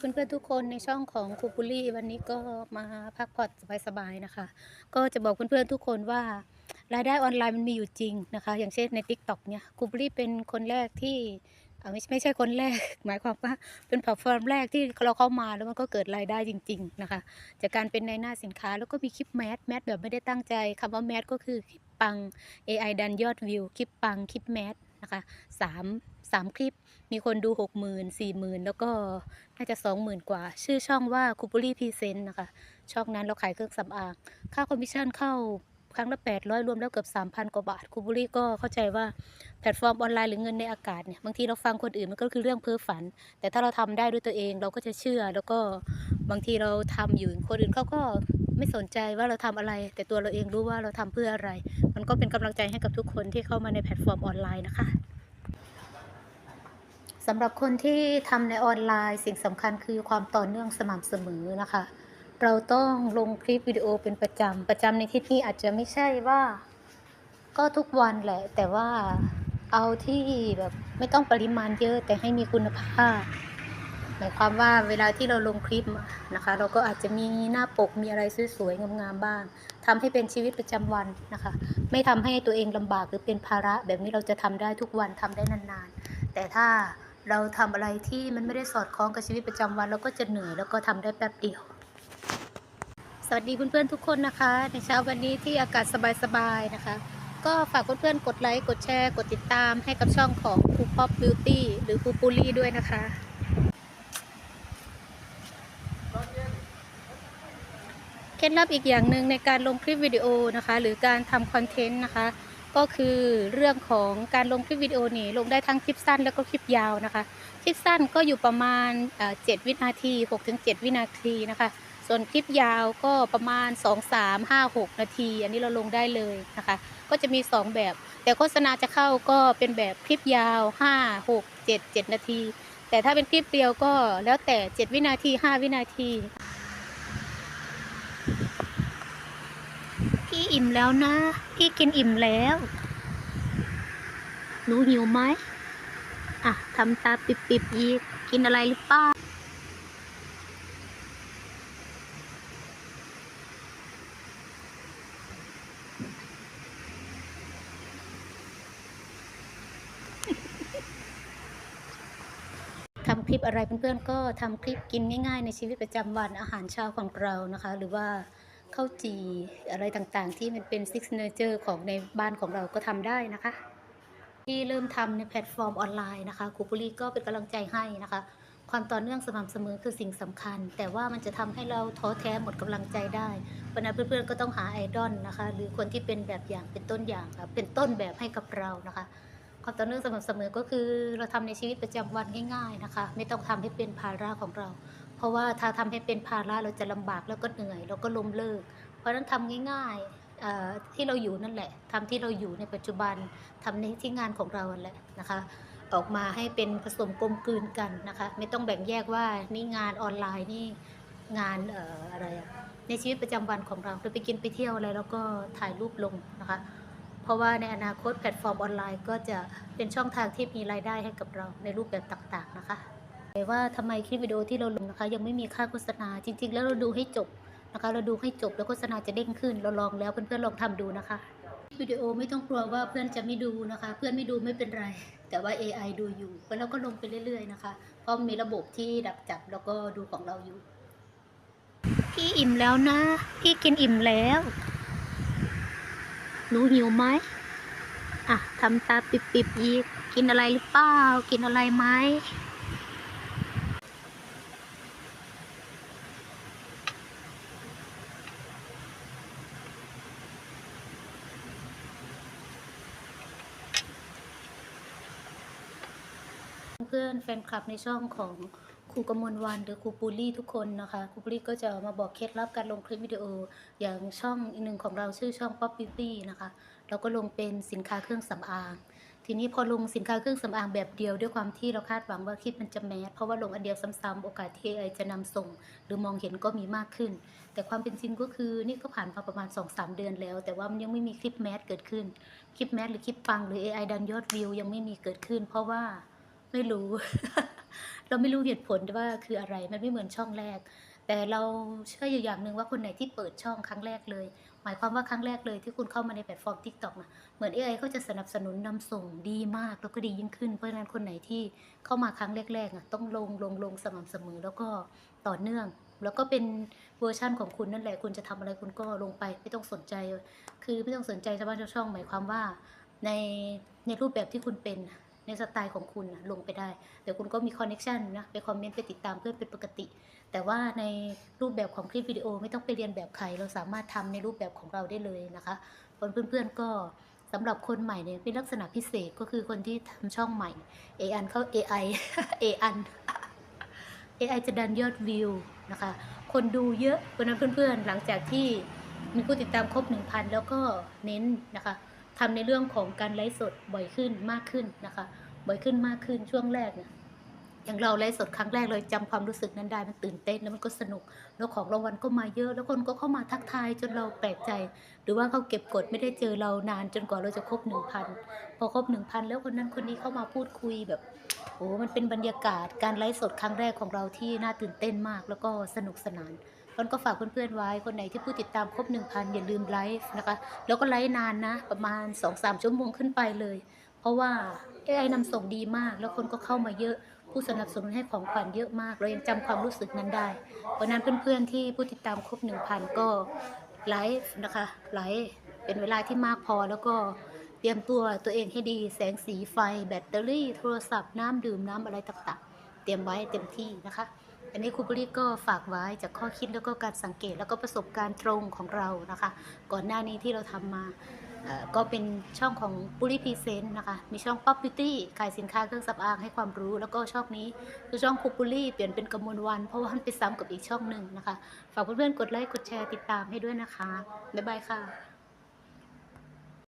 เพื่อนๆทุกคนในช่องของครูปุลี่วันนี้ก็มาพักผ่อนสบายๆนะคะ ก็จะบอกเพื่อนๆทุกคนว่ารายได้ออนไลน์มันมีอยู่จริงนะคะ อย่างเช่นใน Tik t o อกเนี่ยครูปุลี่เป็นคนแรกที่ไม่ใช่ไม่ใช่คนแรก หมายความว่าเป็นแพลตฟอร์มแรกที่เราเข้ามาแล้วมันก็เกิดรายได้จริง ๆนะคะ จากการเป็นในหน้าสินค้าแล้วก็มีคลิปแมสแมสแบบไม่ได้ตั้งใจคำว่าแมสก็คือคลิปปัง AI ดันยอดวิวคลิปปังคลิปแมสนะคะสาม สามคลิป มีคนดูหกหมื่นสี่หมื่นแล้วก็น่าจะสองหมื่นกว่า ชื่อช่องว่าคูปูรี่พรีเซนต์นะคะ ช่องนั้นเราขายเครื่องสำอาง ค่าคอมมิชชั่นเข้าครั้งละ800รวมแล้วเกือบ3,000กว่าบาทคูบูรี่ก็เข้าใจว่าแพลตฟอร์มออนไลน์หรือเงินในอากาศเนี่ยบางทีเราฟังคนอื่นมันก็คือเรื่องเพ้อฝัน แต่ถ้าเราทำได้ด้วยตัวเองเราก็จะเชื่อ แล้วก็บางทีเราทำอยู่คนอื่นเขาก็ไม่สนใจว่าเราทำอะไร แต่ตัวเราเองรู้ว่าเราทำเพื่ออะไร มันก็เป็นกำลังใจให้กับทุกคนที่เข้ามาในแพลตฟอร์มออนไลน์นะคะ สำหรับคนที่ทำในออนไลน์สิ่งสำคัญคือความต่อเนื่องสม่ำเสมอนะคะ เราต้องลงคลิปวิดีโอเป็นประจำประจำในที่นี้อาจจะไม่ใช่ว่า ก็ทุกวันแหละ แต่ว่าเอาที่แบบไม่ต้องปริมาณเยอะแต่ให้มีคุณภาพ หมายความว่าเวลาที่เราลงคลิปนะคะ เราก็อาจจะมีหน้าปกมีอะไรสวยๆงามๆบ้างทำให้เป็นชีวิตประจำวันนะคะ ไม่ทำให้ตัวเองลำบากหรือเป็นภาระ แบบนี้เราจะทำได้ทุกวันทำได้นานๆ แต่ถ้า เราทำอะไรที่มันไม่ได้สอดคล้องกับชีวิตประจำวันเราก็จะเหนื่อยแล้วก็ทำได้แป๊บเดียว สวัสดีเพื่อนๆทุกคนนะคะ ในเช้าวันนี้ที่อากาศสบายๆนะคะ ก็ฝากเพื่อนๆกดไลค์กดแชร์ กดติดตามให้กับช่องของครูป๊อปบิวตี้หรือครูปูลี่ด้วยนะคะเคล็ดลับอีกอย่างหนึ่งในการลงคลิปวิดีโอนะคะ หรือการทำคอนเทนต์นะคะ ก็คือเรื่องของการลงคลิปวิดีโอนี่ลงได้ทั้งคลิปสั้นแล้วก็คลิปยาวนะคะ คลิปสั้นก็อยู่ประมาณเอ่อ7วินาที6-7วินาทีนะคะ ส่วนคลิปยาวก็ประมาณ 2 3 5 6 นาที อันนี้เราลงได้เลยนะคะ ก็จะมี 2 แบบ แต่โฆษณาจะเข้าก็เป็นแบบคลิปยาว 5 6 7 7 นาที แต่ถ้าเป็นคลิปเดียวก็แล้วแต่ 7 วินาที 5 วินาที อิ่มแล้วนะ พี่กินอิ่มแล้ว หนูหิวไหมอะทำตาปิบๆอีกกินอะไรหรือเปล่าทำคลิปอะไรเพื่อนๆก็ทำคลิปกินง่ายๆ ในชีวิตประจำวันอาหารเช้าของเรานะคะ หรือว่า ข้าวจี่อะไรต่างๆ ที่มันเป็นซิกเนเจอร์ของในบ้านของเราก็ทำได้นะคะ ที่เริ่มทำในแพลตฟอร์มออนไลน์นะคะครูปุรีก็เป็นกำลังใจให้นะคะ ความต่อเนื่องสม่ำเสมอคือสิ่งสำคัญ แต่ว่ามันจะทำให้เราท้อแท้หมดกำลังใจได้เพราะนั้นเพื่อนๆก็ต้องหาไอดอลนะคะ หรือคนที่เป็นแบบอย่างเป็นต้นอย่างค่ะเป็นต้นแบบให้กับเรานะคะความต่อเนื่องสม่ำเสมอก็คือเราทำในชีวิตประจำวันง่ายๆนะคะ ไม่ต้องทำให้เป็นภาระของเรา เพราะว่าถ้าทำให้เป็นภาระเราจะลำบากแล้วก็เหนื่อยแล้วก็ล้มเลิก เพราะฉะนั้นทำง่ายๆที่เราอยู่นั่นแหละทำที่เราอยู่ในปัจจุบันทำในที่งานของเราแหละนะคะ ออกมาให้เป็นผสมกลมกลืนกันนะคะ ไม่ต้องแบ่งแยกว่านี่งานออนไลน์นี่งานอออะไรในชีวิตประจำวันของเราเราไปกินไปเที่ยวอะไรแล้วก็ถ่ายรูปลงนะคะ เพราะว่าในอนาคตแพลตฟอร์มออนไลน์ก็จะเป็นช่องทางที่มีรายได้ให้กับเราในรูปแบบต่างๆนะคะ แต่ว่าทำไมคลิปวิดีโอที่เราลงนะคะ ยังไม่มีค่าโฆษณาจริง ๆ แล้วเราดูให้จบนะคะ เราดูให้จบแล้วโฆษณาจะเด้งขึ้น เราลองแล้วเพื่อนๆลองทำดูนะคะวิดีโอไม่ต้องกลัวว่าเพื่อนจะไม่ดูนะคะ เพื่อนไม่ดูไม่เป็นไร แต่ว่า AI ดูอยู่แล้วก็ลงไปเรื่อย ๆ นะคะ เพราะมีระบบที่ดักจับแล้วก็ดูของเราอยู่ พี่อิ่มแล้วนะ พี่กินอิ่มแล้วหนูหิวไหมอะทำตาปิบๆอีกกินอะไรหรือเปล่ากินอะไรไหม เพื่อนแฟนคลับในช่องของครูกมลวันหรือครูปูลี่ทุกคนนะคะครูปูลี่ก็จะมาบอกเคล็ดลับการลงคลิปวิดีโออย่างช่องอีกหนึ่งของเราชื่อช่อง Pop Beauty นะคะ เราก็ลงเป็นสินค้าเครื่องสำอาง ทีนี้พอลงสินค้าเครื่องสำอางแบบเดียวด้วยความที่เราคาดหวังว่าคลิปมันจะแมสเพราะว่าลงอันเดียวซ้ำๆโอกาสที่ AI จะนำส่ง หรือมองเห็นก็มีมากขึ้น แต่ความเป็นจริงก็คือนี่ก็ผ่านมาประมาณ 2-3 เดือนแล้ว แต่ว่ามันยังไม่มีคลิปแมสเกิดขึ้นคลิปแมสหรือคลิปปังหรือ AI ดันยอดวิวยังไม่มีเกิดขึ้น เพราะว่า ไม่รู้ เราไม่รู้เหตุผลว่าคืออะไรมันไม่เหมือนช่องแรก แต่เราเชื่ออยู่อย่างหนึ่งว่าคนไหนที่เปิดช่องครั้งแรกเลย หมายความว่าครั้งแรกเลยที่คุณเข้ามาในแพลตฟอร์ม TikTok นะเหมือน AI เขาจะสนับสนุนนำส่งดีมากแล้วก็ดียิ่งขึ้น เพราะฉะนั้นคนไหนที่เข้ามาครั้งแรกๆอะต้องลงลงลงสม่ำเสมอแล้วก็ต่อเนื่องแล้วก็เป็นเวอร์ชั่นของคุณนั่นแหละ คุณจะทำอะไรคุณก็ลงไปไม่ต้องสนใจ คือไม่ต้องสนใจชาวบ้านชาวช่อง หมายความว่าในในรูปแบบที่คุณเป็น ในสไตล์ของคุณนะลงไปได้เดี๋ยวคุณก็มีคอนเน็ชันนะไปคอมเมนต์ไปติดตามเพื่อนเป็นปกติ แต่ว่าในรูปแบบของคลิปวิดีโอไม่ต้องไปเรียนแบบใคร เราสามารถทำในรูปแบบของเราได้เลยนะคะคนเพื่อนๆก็สำหรับคนใหม่เนี่ยเป็นลักษณะพิเศษก็คือคนที่ทำช่องใหม่ AI เข้า AI AI AI จะดันยอดวิวนะคะ คนดูเยอะเพราะฉะนั้นเพื่อนๆ หลังจากที่มีผู้ติดตามครบ 1,000 แล้วก็เน้นนะคะ ทำในเรื่องของการไลฟ์สดบ่อยขึ้นมากขึ้นนะคะ บ่อยขึ้นมากขึ้นช่วงแรกเนี่ยอย่างเราไลฟ์สดครั้งแรกเลยจำความรู้สึกนั้นได้มันตื่นเต้นแล้วมันก็สนุก แล้วของรางวัลก็มาเยอะ แล้วคนก็เข้ามาทักทายจนเราแปลกใจ หรือว่าเขาเก็บกดไม่ได้เจอเรานานจนกว่าเราจะครบ1,000พอครบ1,000แล้วคนนั้นคนนี้เข้ามาพูดคุยแบบโอ้มันเป็นบรรยากาศการไลฟ์สดครั้งแรกของเราที่น่าตื่นเต้นมาก แล้วก็สนุกสนาน ต้นก็ฝากเพื่อนๆไว้ คนไหนที่ผู้ติดตามครบ1,000อย่าลืมไลฟ์นะคะ แล้วก็ไลฟ์นานนะ ประมาณ 2-3 ชั่วโมงขึ้นไปเลย เพราะว่า AI นำส่งดีมาก แล้วคนก็เข้ามาเยอะ ผู้สนับสนุนให้ของขวัญเยอะมาก เรายังจำความรู้สึกนั้นได้เพราะนั้นเพื่อนๆที่ผู้ติดตามครบ1,000ก็ไลฟ์นะคะ ไลฟ์เป็นเวลาที่มากพอแล้วก็เตรียมตัวตัวเองให้ดี แสงสีไฟ แบตเตอรี่ โทรศัพท์น้ำดื่มน้ำอะไรต่างๆ เตรียมไว้เต็มที่นะคะ อันนี้ครูบุรีก็ฝากไว้จากข้อคิดแล้วก็การสังเกตแล้วก็ประสบการณ์ตรงของเรานะคะ ก่อนหน้านี้ที่เราทำมาก็เป็นช่องของบุรีพรีเซนต์นะคะ มีช่อง Pop Beauty ขายสินค้าเครื่องสำอางให้ความรู้ แล้วก็ช่องนี้คือช่องครูบุรีเปลี่ยนเป็นกมลวัน เพราะว่ามันไปซ้ำกับอีกช่องหนึ่งนะคะ ฝากเพื่อนๆกดไลค์กดแชร์ติดตามให้ด้วยนะคะ บ๊ายบายค่ะ